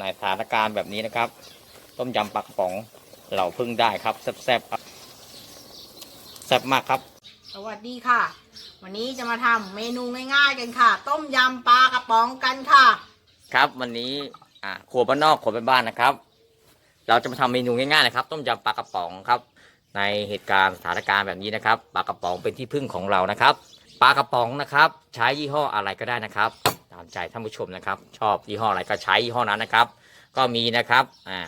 ในสถานการณ์แบบนี้นะครับ ต้มยำปลากระป๋องเราพึ่งได้ครับแซ่บๆครับแซ่บมากครับ สวัสดีค่ะ วันนี้จะมาทำเมนูง่ายๆกันค่ะ ต้มยำปลากระป๋องกันค่ะ ครับวันนี้อ่าครัวบ้านนอกครัวบ้านๆนะครับ เราจะมาทำเมนูง่ายๆนะครับ ต้มยำปลากระป๋องครับ ในเหตุการณ์สถานการณ์แบบนี้นะครับปลากระป๋องเป็นที่พึ่งของเรานะครับปลากระป๋องนะครับ ใช้ยี่ห้ออะไรก็ได้นะครับตามใจท่านผู้ชมนะครับ ชอบยี่ห้ออะไรก็ใช้ยี่ห้อนั้นนะครับ ก็มีนะครับอ่า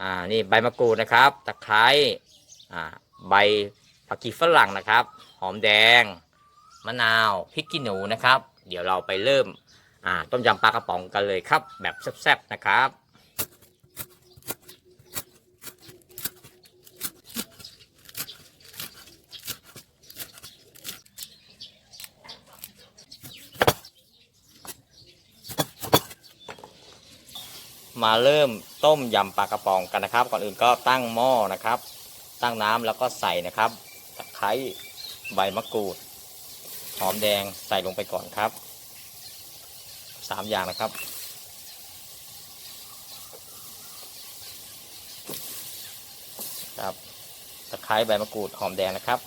อ่านี่ใบมะกรูดนะครับตะไคร้อ่าใบผักกีฝรั่งนะครับ หอมแดง มะนาวพริกขี้หนูนะครับ เดี๋ยวเราไปเริ่มอ่าต้มยำปลากระป๋องกันเลยครับ แบบแซ่บๆนะครับ มาเริ่มต้มยำปลากระป๋องกันนะครับ ก่อนอื่นก็ตั้งหม้อนะครับ ตั้งน้ำแล้วก็ใส่นะครับตะไคร้ใบมะกรูด หอมแดงใส่ลงไปก่อนครับสามอย่างนะครับ ครับตะไคร้ใบมะกรูดหอมแดงนะครับ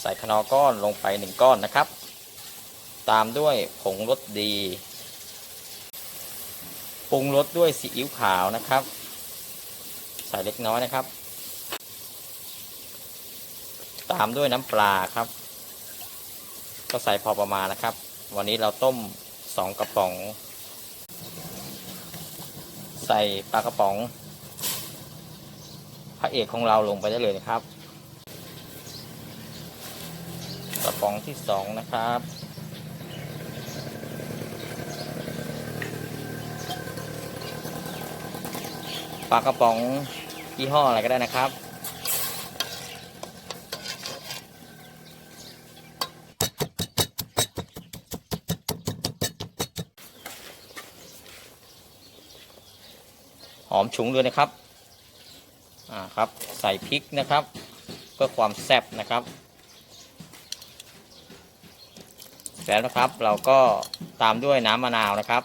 ใส่ขนอก้อนลงไปหนึ่งก้อนนะครับ ตามด้วยผงรสดี ปรุงรสด้วยซีอิ๊วขาวนะครับ ใส่เล็กน้อยนะครับ ตามด้วยน้ำปลาครับ ก็ใส่พอประมาณนะครับ วันนี้เราต้มสองกระป๋อง ใส่ปลากระป๋อง พระเอกของเราลงไปได้เลยนะครับ กระป๋องที่สองนะครับ ปลากระป๋องยี่ห้ออะไรก็ได้นะครับ หอมฉุงด้วยนะครับ อ่าครับ ใส่พริกนะครับ เพื่อความแซ่บนะครับแล้วนะครับเราก็ตามด้วยน้ำมะนาวนะครับ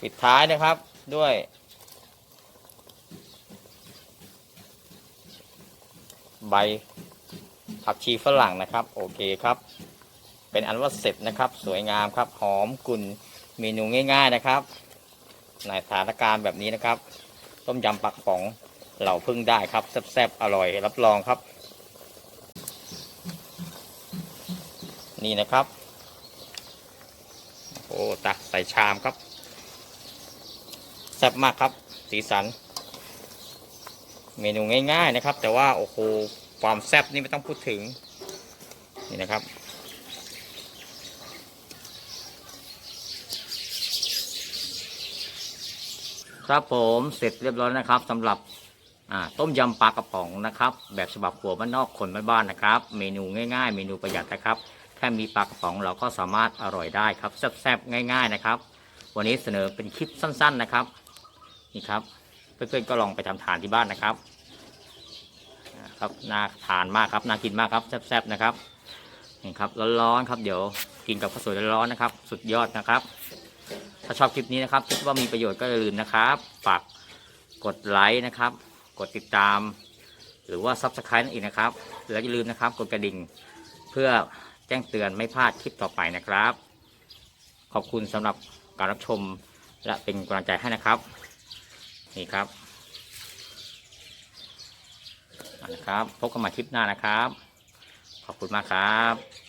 ปิดท้ายนะครับด้วย ใบผักชีฝรั่งนะครับ โอเคครับ เป็นอันว่าเสร็จนะครับ สวยงามครับ หอมกลุ่นเมนูง่าย ๆนะครับ ในสถานการณ์แบบนี้นะครับ ต้มยำปักป๋องเราพึ่งได้ครับแซ่บๆอร่อยรับรองครับ นี่นะครับ โอ้ตักใส่ชามครับแซ่บมากครับ สีสัน เมนูง่าย ๆนะครับ แต่ว่าโอ้โหความแซ่บนี่ไม่ต้องพูดถึงนี่นะครับครับผมเสร็จเรียบร้อยนะครับสำหรับต้มยำปลากระป๋องนะครับ แบบฉบับขัวบ้านนอกคนบ้านๆนะครับ เมนูง่าย ๆ เมนูประหยัดนะครับแค่มีปลากระป๋องเราก็สามารถอร่อยได้ครับแซ่บๆง่าย ๆนะครับ วันนี้เสนอเป็นคลิปสั้น ๆนะครับนี่ครับ เพื่อนๆก็ลองไปทำทานที่บ้านนะครับครับน่าทานมากครับน่ากินมากครับแซ่บๆนะครับนี่ครับร้อนๆครับเดี๋ยวกินกับข้าวสวยร้อนๆนะครับ สุดยอดนะครับ ถ้าชอบคลิปนี้นะครับคิดว่ามีประโยชน์ก็อย่าลืมนะครับฝากกดไลค์นะครับ กดติดตาม หรือว่า Subscribe นั่นเองนะครับแล้วอย่าลืมนะครับ กดกระดิ่งเพื่อแจ้งเตือนไม่พลาดคลิปต่อไปนะครับ ขอบคุณสำหรับการรับชมและเป็นกำลังใจให้นะครับ นี่ครับนะครับ พบกันใหม่คลิปหน้านะครับ ขอบคุณมากครับ